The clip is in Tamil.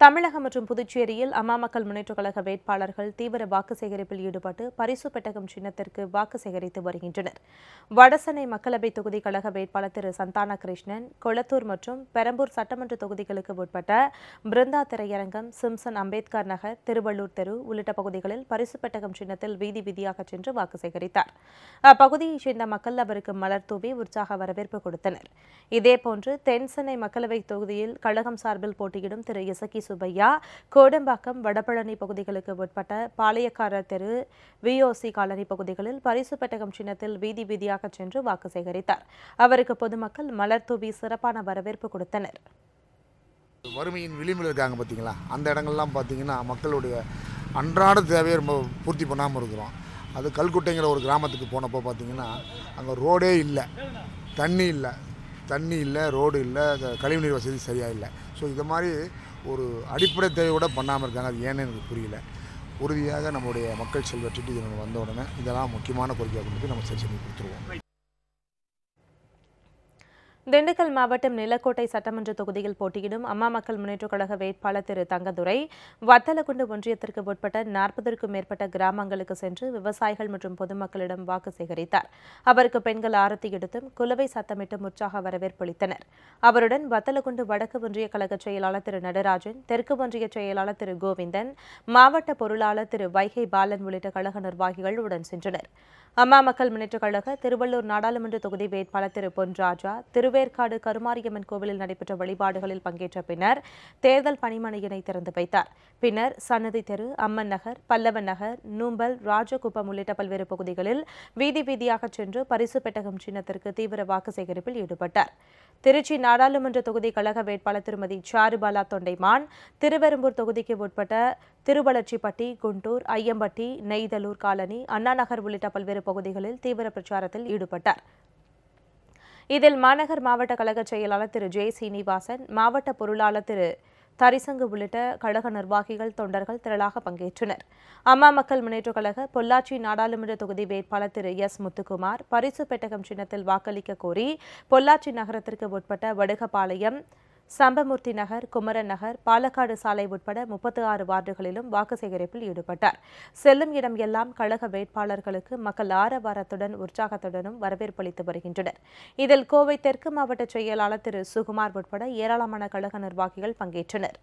தமிழகம் மற்றும் புதுச்சேரியில் அம்மா மக்கள் முன்னேற்றக் கழக வேட்பாளர்கள் தீவிர வாக்கு சேகரிப்பில் ஈடுபட்டு பரிசு பெட்டகம் சின்னத்திற்கு வாக்கு சேகரித்து வருகின்றனர். வடசென்னை மக்களவை தொகுதி கழக வேட்பாளர் திரு சந்தான கிருஷ்ணன் கொளத்தூர் மற்றும் பெரம்பூர் சட்டமன்ற தொகுதிகளுக்கு உட்பட்ட பிருந்தா திரையரங்கம் சிம்சன் அம்பேத்கர் நகர் திருவள்ளூர் தெரு உள்ளிட்ட பகுதிகளில் பரிசு பெட்டகம் சின்னத்தில் வீதி வீதியாக சென்று வாக்கு சேகரித்தார். அப்பகுதியைச் சேர்ந்த மக்கள் அவருக்கு மலர் தூவி உற்சாக வரவேற்பு கொடுத்தனர். இதேபோன்று தென்சென்னை மக்களவை தொகுதியில் கழகம் சார்பில் போட்டியிடும் திரு இசக்கி சுப்பையா கோடம்பாக்கம் வடபழனி பகுதிகளுக்கு உட்பட்ட பாளையக்காரர் தெரு விஓசி காலனி பகுதிகளில் பரிசு பெட்டகம் சின்னத்தில் வீதி வீதியாக சென்று வாக்கு சேகரித்தார். அவருக்கு பொதுமக்கள் மலர் தூவி சிறப்பான வரவேற்பு கொடுத்தனர். வறுமையின் விளிம்பில் இருக்காங்க பார்த்தீங்களா? அந்த இடங்கள்லாம் பார்த்தீங்கன்னா மக்களுடைய அன்றாட தேவையை ரொம்ப பூர்த்தி பண்ணாமல் இருக்கிறோம். அது கல்குட்டைங்கிற ஒரு கிராமத்துக்கு போனப்போ பார்த்தீங்கன்னா அங்கே ரோடே இல்லை. தண்ணி இல்லை. தண்ணி இல்லை ரோடு இல்லை. கழிவுநீர் வசதி சரியாக இல்லை. ஸோ இது மாதிரி ஒரு அடிப்படை தேவையோட பண்ணாமல் இருக்காங்க. அது ஏன்னு எனக்கு புரியல. உறுதியாக நம்முடைய மக்கள் செல்வ டிடி வந்த உடனே இதெல்லாம் முக்கியமான கோரிக்கையாக கொண்டு நம்ம சரி பண்ணி கொடுத்துருவோம். திண்டுக்கல் மாவட்டம் நிலக்கோட்டை சட்டமன்ற தொகுதியில் போட்டியிடும் அம்மா மக்கள் முன்னேற்றக் கழக வேட்பாளர் திரு தங்கதுரை. வத்தலகுண்டு ஒன்றியத்திற்கு உட்பட்ட நாற்பதற்கும் மேற்பட்ட கிராமங்களுக்கு சென்று விவசாயிகள் மற்றும் பொதுமக்களிடம் வாக்கு சேகரித்தார். அவருக்கு பெண்கள் ஆரத்தி எடுத்தும் குலவை சத்தமிட்டும் உற்சாக வரவேற்பளித்தனர் அவருடன் வத்தலகுண்டு வடக்கு ஒன்றிய கழக செயலாளர் திரு நடராஜன் தெற்கு ஒன்றிய செயலாளர் திரு கோவிந்தன் மாவட்ட பொருளாளர் திரு வைகை பாலன் உள்ளிட்ட கழக நிர்வாகிகள் உடன் சென்றனர். அம்மா மக்கள் முன்னேற்றக் கழக திருவள்ளூர் நாடாளுமன்ற தொகுதி வேட்பாளர் திரு. பொன்ராஜா திருவேற்காடு கருமாரியம்மன் கோவிலில் நடைபெற்ற வழிபாடுகளில் பங்கேற்ற பின்னர் தேர்தல் பணிமனையினை திறந்து வைத்தார். பின்னர் சன்னதி தெரு அம்மன் நகர் பல்லவன் நகர் நூம்பல் ராஜகுப்பம் உள்ளிட்ட பல்வேறு பகுதிகளில் வீதி வீதியாக சென்று பரிசு பெட்டகம் சின்னத்திற்கு தீவிர வாக்கு சேகரிப்பில் ஈடுபட்டார். திருச்சி நாடாளுமன்ற தொகுதி கழக வேட்பாளர் திருமதி சாருபாலா தொண்டைமான் திருவெரும்பூர் தொகுதிக்கு உட்பட்ட திருவளர்ச்சிப்பட்டி குண்டூர் ஐயம்பட்டி நெய்தலூர் காலனி அண்ணா நகர் உள்ளிட்ட பல்வேறு பகுதிகளில் தீவிர பிரச்சாரத்தில் ஈடுபட்டார். இதில் மாநகர் மாவட்ட கழக செயலாளர் திரு. ஜே. சீனிவாசன் மாவட்ட பொருளாளர் திரு. தரிசங்கு உள்ளிட்ட கழக நிர்வாகிகள் தொண்டர்கள் திரளாக பங்கேற்றனர். அம்மா மக்கள் முன்னேற்றக் கழக பொள்ளாச்சி நாடாளுமன்ற தொகுதி வேட்பாளர் திரு. எஸ். முத்துக்குமார் பரிசு பெட்டகம் சின்னத்தில் வாக்களிக்க கோரி பொள்ளாச்சி நகரத்திற்கு உட்பட்ட வடுகபாளையம் சம்பமூர்த்தி நகர் குமரன் நகர் பாலக்காடு சாலை உட்பட முப்பத்து ஆறு வார்டுகளிலும் வாக்கு சேகரிப்பில் ஈடுபட்டார். செல்லும் இடம் எல்லாம் கழக வேட்பாளர்களுக்கு மக்கள் ஆரவாரத்துடன் உற்சாகத்துடனும் வரவேற்பளித்து வருகின்றனர். இதில் கோவை தெற்கு மாவட்ட செயலாளர் திரு. சுகுமார் உட்பட ஏராளமான கழக நிர்வாகிகள் பங்கேற்றனர்.